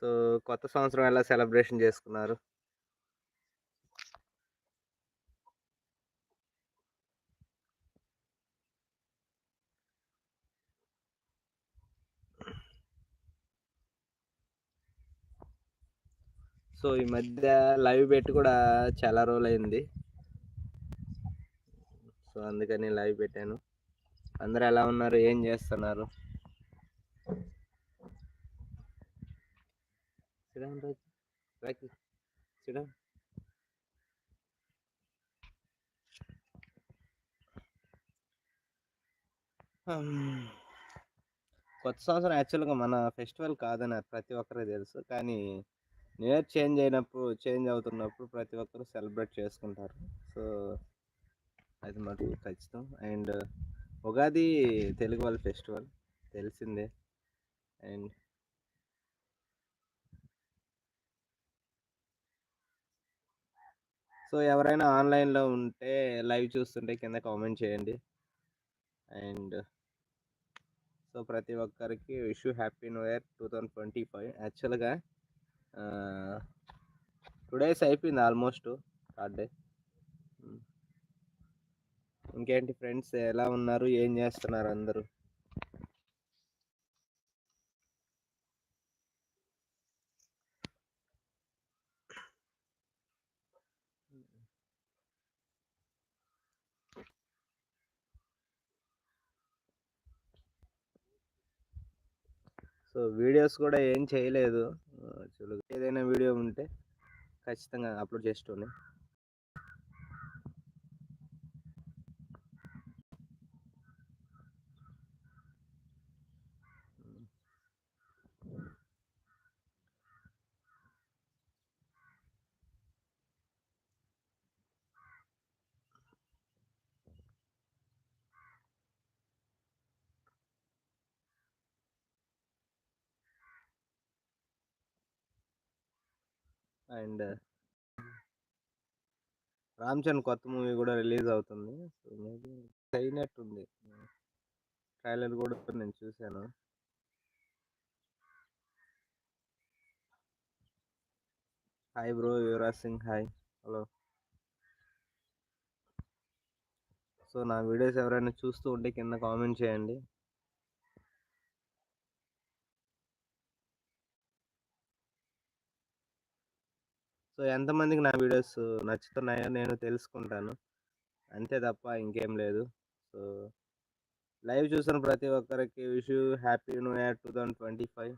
So కొత్త సంవత్సరం ఎలా సెలబ్రేషన్ చేసుకున్నారు సో ఈ మధ్య లైవ్ పెట్టి కూడా చాలా రోజులైంది సో అందుకని లైవ్ పెట్టాను అందరు ఎలా ఉన్నారు ఏం చేస్తున్నారు కొత్త సంవత్సరం యాక్చువల్గా మన ఫెస్టివల్ కాదని ప్రతి ఒక్కరే తెలుసు కానీ న్యూ ఇయర్ చేంజ్ అయినప్పుడు చేంజ్ అవుతున్నప్పుడు ప్రతి ఒక్కరు సెలబ్రేట్ చేసుకుంటారు సో అది మాకు ఖచ్చితం అండ్ ఉగాది తెలుగు వాళ్ళ ఫెస్టివల్ తెలిసిందే అండ్ సో ఎవరైనా ఆన్లైన్లో ఉంటే లైవ్ చూస్తుంటే కింద కామెంట్ చేయండి అండ్ సో ప్రతి ఒక్కరికి wish happy new year two thousand twenty five యాక్చువల్గా టూ డేస్ అయిపోయింది ఆల్మోస్ట్ థర్డ్ డే ఇంకేంటి ఫ్రెండ్స్ ఎలా ఉన్నారు ఏం చేస్తున్నారు అందరూ సో వీడియోస్ కూడా ఏం చేయలేదు ఏదైనా వీడియో ఉంటే ఖచ్చితంగా అప్లోడ్ చేస్తూనే అండ్ రామ్ చరణ్ కొత్త మూవీ కూడా రిలీజ్ అవుతుంది సో మేబీ అయినట్టుంది ట్రైలర్ కూడా నేను చూశాను hi bro Yuvraj Singh hi hello so నా వీడియోస్ ఎవరైనా చూస్తూ ఉంటే కింద కామెంట్ చేయండి సో ఎంతమందికి నా వీడియోస్ నచ్చుతున్నాయో నేను తెలుసుకుంటాను అంతే తప్ప ఇంకేం లేదు సో లైవ్ చూసిన ప్రతి ఒక్కరికి wish happy new year two thousand twenty five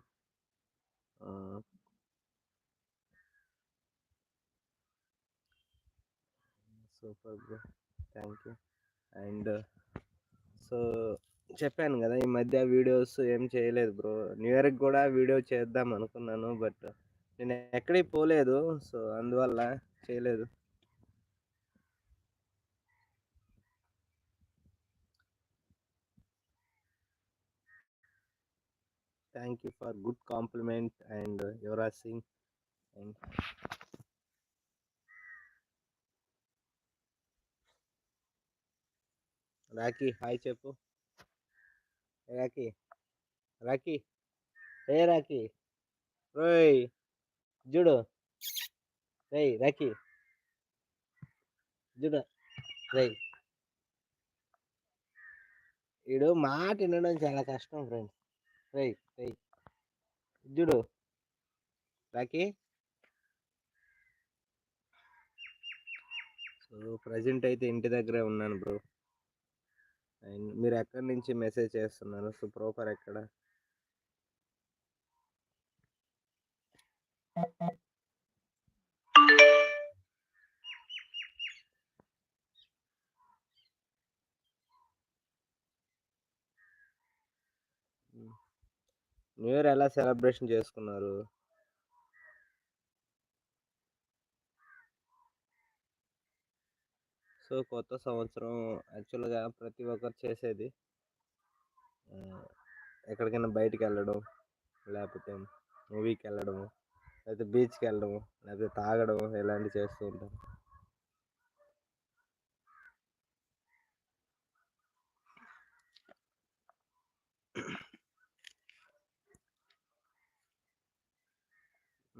super bro thank you and so చెప్పాను కదా ఈ మధ్య వీడియోస్ ఏం చేయలేదు బ్రో న్యూ ఇయర్కి కూడా వీడియో చేద్దాం అనుకున్నాను బట్ నేను ఎక్కడికి పోలేదు సో అందువల్ల చేయలేదు thank you for good compliment and Yuvraj Singh and Rakhi hi చెప్పు రాఖీ రాఖీ ఏ రాఖీ రోయ్ జుడు రై రకి జుడు రై ఇడు మాట వినడం చాలా కష్టం ఫ్రెండ్స్ రై రై జుడు రకి సో ప్రజెంట్ అయితే ఇంటి దగ్గరే ఉన్నాను బ్రో అండ్ మీరు ఎక్కడి నుంచి మెసేజ్ చేస్తున్నారు సో ప్రోపర్ ఎక్కడ న్యూ ఇయర్ ఎలా సెలబ్రేషన్ చేసుకున్నారు సో కొత్త సంవత్సరం యాక్చువల్గా ప్రతి ఒక్కరు చేసేది ఎక్కడికైనా బయటికి వెళ్ళడం లేకపోతే మూవీకి వెళ్ళడము లేకపోతే బీచ్కి వెళ్ళడము లేకపోతే తాగడం ఇలాంటివి చేస్తూ ఉంటాం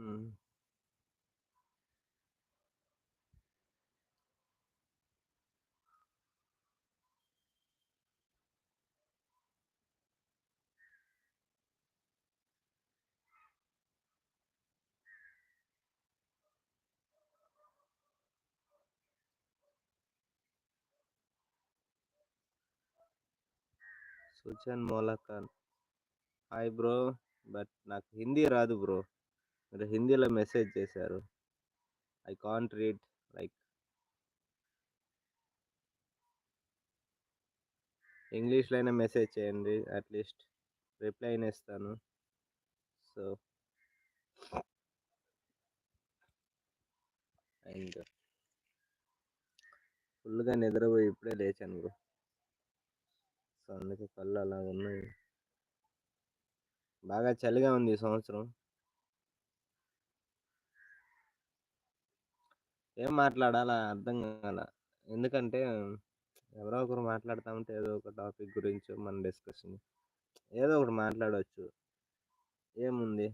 Mm. సుజన్ మోలా హాయ్ బ్రో బట్ నాకు హిందీ రాదు బ్రో మీరు హిందీలో మెసేజ్ చేశారు ఐ కాంట్ రీడ్ లైక్ ఇంగ్లీష్లో అయినా మెసేజ్ చేయండి అట్లీస్ట్ రిప్లై అయినా ఇస్తాను సో అండ్ ఫుల్గా నిద్రపోయి ఇప్పుడే లేచాను బ్రో సో అందుకే కళ్ళు అలా ఉన్నాయి బాగా చలిగా ఉంది ఈ సంవత్సరం ఏం మాట్లాడాలా అర్థం కాల ఎందుకంటే ఎవరో ఒకరు మాట్లాడుతూ ఉంటే ఏదో ఒక టాపిక్ గురించి మన డిస్కషన్ ఏదో ఒకటి మాట్లాడవచ్చు ఏముంది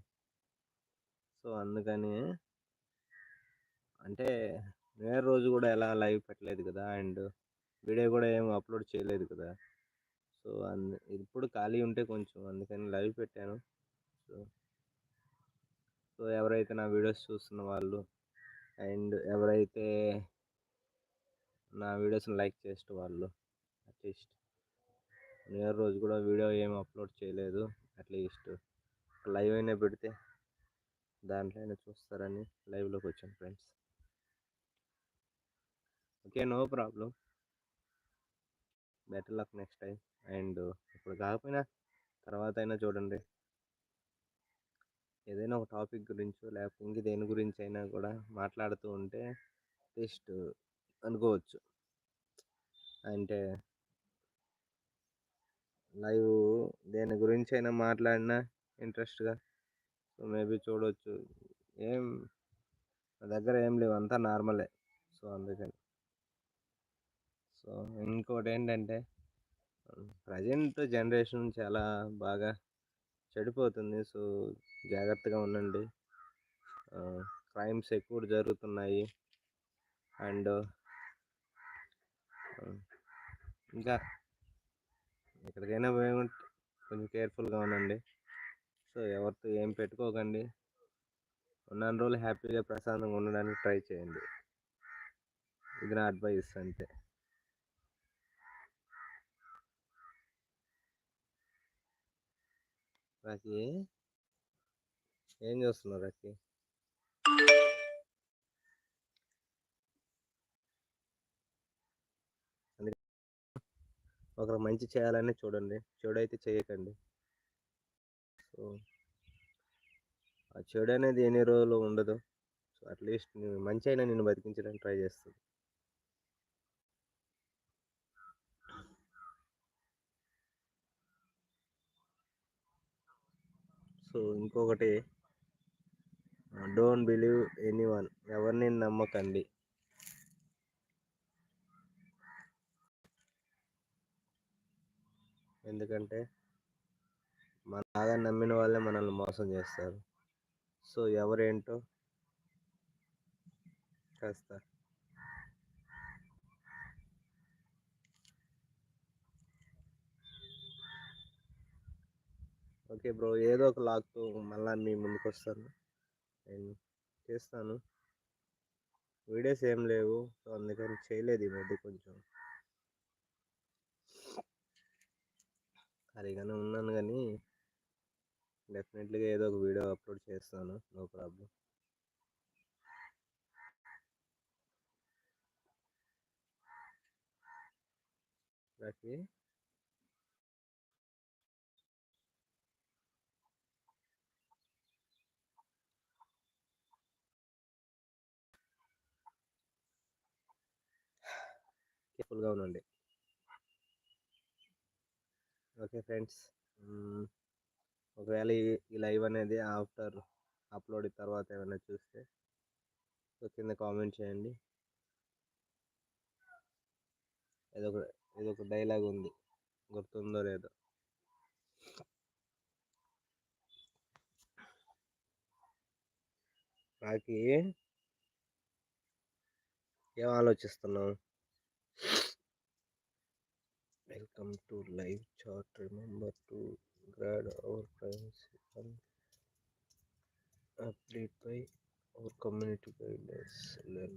సో అందుకని అంటే వేరే రోజు కూడా ఎలా లైవ్ పెట్టలేదు కదా అండ్ వీడియో కూడా ఏం అప్లోడ్ చేయలేదు కదా సో అందు ఇప్పుడు ఖాళీ ఉంటే కొంచెం అందుకని లైవ్ పెట్టాను సో సో ఎవరైతే నా వీడియోస్ చూస్తున్న వాళ్ళు అండ్ ఎవరైతే నా వీడియోస్ని లైక్ చేసిన వాళ్ళు అట్లీస్ట్ నేను రోజు కూడా వీడియో ఏం అప్లోడ్ చేయలేదు అట్లీస్ట్ లైవ్ అయినా పెడితే దాంట్లో అయినా చూస్తారని లైవ్లోకి వచ్చాను friends okay no problem better luck next time and ఇప్పుడు కాకపోయినా తర్వాత అయినా చూడండి ఏదైనా ఒక టాపిక్ గురించి లేకపోతే ఇంక దేని గురించి అయినా కూడా మాట్లాడుతూ ఉంటే జస్ట్ అనుకోవచ్చు అంటే లైవ్ దేని గురించి అయినా మాట్లాడినా ఇంట్రెస్ట్గా సో మేబీ చూడవచ్చు ఏం నా దగ్గర ఏం లేవు అంతా నార్మలే సో అందుకని సో ఇంకోటి ఏంటంటే ప్రజెంట్ జనరేషన్ చాలా బాగా చెడిపోతుంది సో జాగ్రత్తగా ఉండండి క్రైమ్స్ ఎక్కువ జరుగుతున్నాయి అండ్ ఇంకా ఎక్కడికైనా పోయి కొంచెం కేర్ఫుల్గా ఉండండి సో ఎవరితో ఏం పెట్టుకోకండి ఉన్న రోజులు హ్యాపీగా ప్రశాంతంగా ఉండడానికి ట్రై చేయండి ఇది నా అడ్వైస్ అంతే రాకి ఏం చేస్తున్నావు రాకి ఒకరు మంచి చేయాలని చూడండి చెడు అయితే చేయకండి సో ఆ చెడు అనేది ఎన్ని రోజులు ఉండదు సో అట్లీస్ట్ మంచి అయినా నేను బతికించడానికి ట్రై చేస్తుంది సో ఇంకొకటి డోంట్ బిలీవ్ ఎనీ వన్ ఎవరిని నమ్మకండి ఎందుకంటే బాగా నమ్మిన వాళ్ళే మనల్ని మోసం చేస్తారు సో ఎవరేంటో కాస్త ఓకే బ్రో ఏదో ఒక లాక్తో మళ్ళీ మీ ముందుకు వస్తాను నేను చేస్తాను వీడియోస్ ఏం లేవు సో అందుకని చేయలేదు ఈ మధ్య కొంచెం ఖాళీగానే ఉన్నాను కానీ డెఫినెట్లీగా ఏదో ఒక వీడియో అప్లోడ్ చేస్తాను నో ప్రాబ్లం రాకి గా ఉండండి ఓకే ఫ్రెండ్స్ ఒకవేళ ఈ లైవ్ అనేది ఆఫ్టర్ అప్లోడ్ తర్వాత ఏమైనా చూస్తే సో కింద కామెంట్ చేయండి ఏదో ఏదో ఒక డైలాగ్ ఉంది గుర్తుందో లేదో నాకు ఏం ఆలోచిస్తున్నావు Welcome to live chat. Remember to grab our friends and update by our community guidance. Learn.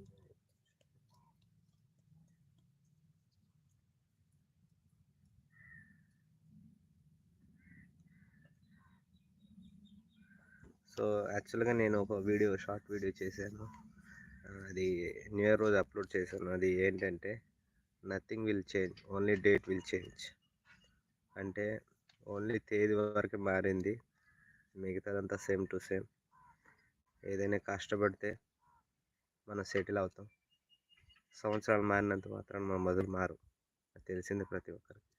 So యాక్చువల్గా నేను ఒక వీడియో షార్ట్ వీడియో చేశాను అది న్యూ ఇయర్ రోజు అప్లోడ్ చేశాను అది ఏంటంటే nothing will change only date will change అంటే ఓన్లీ తేదీ వరకు మారింది మిగతాదంతా సేమ్ టు సేమ్ ఏదైనా కష్టపడితే మనం సెటిల్ అవుతాం సంవత్సరాలు మారినంత మాత్రం మా మొదలు మారు అది తెలిసింది ప్రతి ఒక్కరికి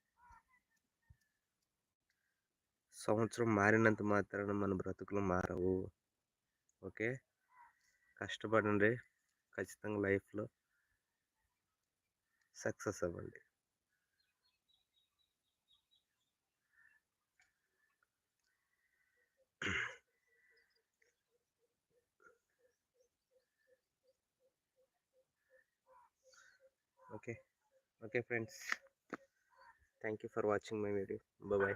సంవత్సరం మారినంత మాత్రాన మన బ్రతుకులు మారవు ఓకే కష్టపడండి ఖచ్చితంగా లైఫ్లో successable. Okay friends, thank you for watching my video. Bye bye.